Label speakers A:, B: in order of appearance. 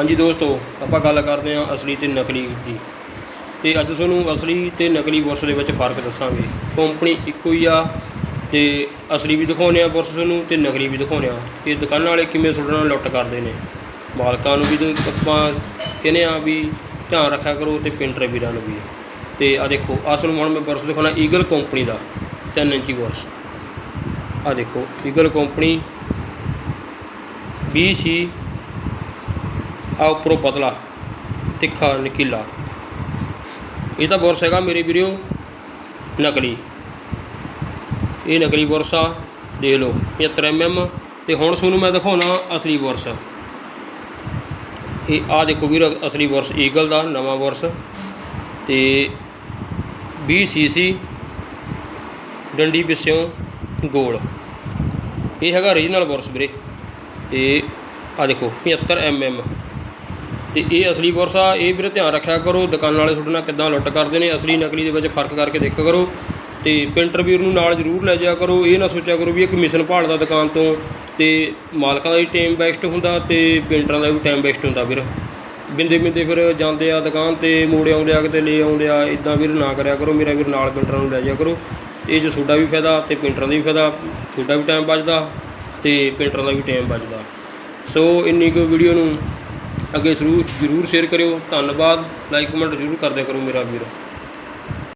A: ਹਾਂਜੀ ਦੋਸਤੋ, ਆਪਾਂ ਗੱਲ ਕਰਦੇ ਹਾਂ ਅਸਲੀ ਤੇ ਨਕਲੀ ਦੀ। ਤੇ ਅੱਜ ਤੁਹਾਨੂੰ ਅਸਲੀ ਤੇ ਨਕਲੀ ਬੁਰਸ਼ ਦੇ ਵਿੱਚ ਫ਼ਰਕ ਦੱਸਾਂਗੇ। ਕੰਪਨੀ ਇੱਕੋ ਹੀ ਆ, ਤੇ ਅਸਲੀ ਵੀ ਦਿਖਾਉਂਦੇ ਆ ਬੁਰਸ਼ ਤੁਹਾਨੂੰ ਤੇ ਨਕਲੀ ਵੀ ਦਿਖਾਉਂਦੇ ਆ ਇਹ ਦੁਕਾਨਾਂ ਵਾਲੇ ਕਿਵੇਂ ਤੁਹਾਡੇ ਨਾਲ ਲੁੱਟ ਕਰਦੇ ਨੇ? ਮਾਲਕਾਂ ਨੂੰ ਵੀ ਆਪਾਂ ਕਹਿੰਦੇ ਆ ਵੀ ਧਿਆਨ ਰੱਖਿਆ ਕਰੋ ਤੇ ਪੇਂਟਰ ਵੀਰਾਂ ਨੂੰ ਵੀ। ਤੇ ਆ ਦੇਖੋ, ਆਹ ਨੂੰ ਹੁਣ ਮੈਂ ਬੁਰਸ਼ ਦਿਖਾਉਣਾ ਈਗਲ ਕੰਪਨੀ ਦਾ 3 ਇੰਚੀ ਬੁਰਸ਼। ਆ ਦੇਖੋ ਈਗਲ ਕੰਪਨੀ 20 ਸੀ ਆ ਉੱਪਰੋਂ ਪਤਲਾ, ਤਿੱਖਾ, ਨਕੀਲਾ। ਇਹ ਤਾਂ ਬੁਰਸ਼ ਹੈਗਾ ਮੇਰੇ ਵੀਰਿਓ ਨਕਲੀ। ਇਹ ਨਕਲੀ ਬੁਰਸ਼ ਆ, ਦੇਖ ਲਓ 75 ਐਮਐਮ ਤੇ ਹੁਣ ਤੁਹਾਨੂੰ ਮੈਂ ਦਿਖਾਉਣਾ ਅਸਲੀ ਬੁਰਸ਼। ਇਹ ਆ ਦੇਖੋ ਵੀਰ, ਅਸਲੀ ਬੁਰਸ਼, ਈਗਲ ਦਾ ਨਵਾਂ ਬੁਰਸ਼। ਤੇ 20 ਸੀਸੀ ਡੰਡੀ ਪਿੱਛੋਂ ਗੋਲ। ਇਹ ਹੈਗਾ ਰੀਜਨਲ ਬੁਰਸ਼ ਵੀਰੇ। ਤੇ ਆ ਦੇਖੋ 75 ਐਮਐਮ ਤੇ ਇਹ ਅਸਲੀ ਬੁਰਸ਼ ਆ, ਇਹ ਵੀਰੇ ਧਿਆਨ ਰੱਖਿਆ ਕਰੋ, ਦੁਕਾਨ ਵਾਲੇ ਤੁਹਾਡੇ ਨਾਲ ਕਿੱਦਾਂ ਲੁੱਟ ਕਰਦੇ ਨੇ, ਅਸਲੀ ਨਕਲੀ ਦੇ ਵਿੱਚ ਫ਼ਰਕ ਕਰਕੇ ਦੇਖਿਆ ਕਰੋ ਤੇ ਪੇਂਟਰ ਵੀਰ ਨੂੰ ਨਾਲ ਜ਼ਰੂਰ ਲੈ ਜਾਇਆ ਕਰੋ, ਇਹ ਨਾ ਸੋਚਿਆ ਕਰੋ ਵੀ ਇਹ ਕਮਿਸ਼ਨ ਭਾਲਦਾ ਦੁਕਾਨ ਤੋਂ ਤੇ ਮਾਲਕਾਂ ਦਾ ਵੀ ਟਾਈਮ ਵੇਸਟ ਹੁੰਦਾ ਤੇ ਪੇਂਟਰਾਂ ਦਾ ਵੀ ਟਾਈਮ ਵੇਸਟ ਹੁੰਦਾ ਵੀਰ। ਬਿੰਦੇ ਬਿੰਦੇ ਫਿਰ ਜਾਂਦੇ ਆ ਦੁਕਾਨ ਤੇ, ਮੋੜ ਆਉਂਦੇ ਆ ਕਿਤੇ, ਲੈ ਆਉਂਦੇ ਆ ਇਦਾਂ ਵੀਰ ਨਾ ਕਰਿਆ ਕਰੋ, ਮੇਰਾ ਵੀਰ ਨਾਲ ਪੇਂਟਰਾਂ ਨੂੰ ਲੈ ਜਾਇਆ ਕਰੋ। ਇਹ 'ਚ ਤੁਹਾਡਾ ਵੀ ਫਾਇਦਾ ਤੇ ਪੇਂਟਰਾਂ ਦਾ ਵੀ ਫਾਇਦਾ, ਤੁਹਾਡਾ ਵੀ ਟਾਈਮ ਬਚਦਾ ਤੇ ਪੇਂਟਰਾਂ ਦਾ ਵੀ ਟਾਈਮ ਬਚਦਾ। ਸੋ ਇੰਨੀ ਕੁ ਵੀਡੀਓ ਨੂੰ ਅੱਗੇ ਜ਼ਰੂਰ ਜ਼ਰੂਰ ਸ਼ੇਅਰ ਕਰਿਓ। ਧੰਨਵਾਦ। ਲਾਈਕ ਕਮੈਂਟ ਜ਼ਰੂਰ ਕਰਦਿਆ ਕਰੋ ਮੇਰਾ ਵੀਰ।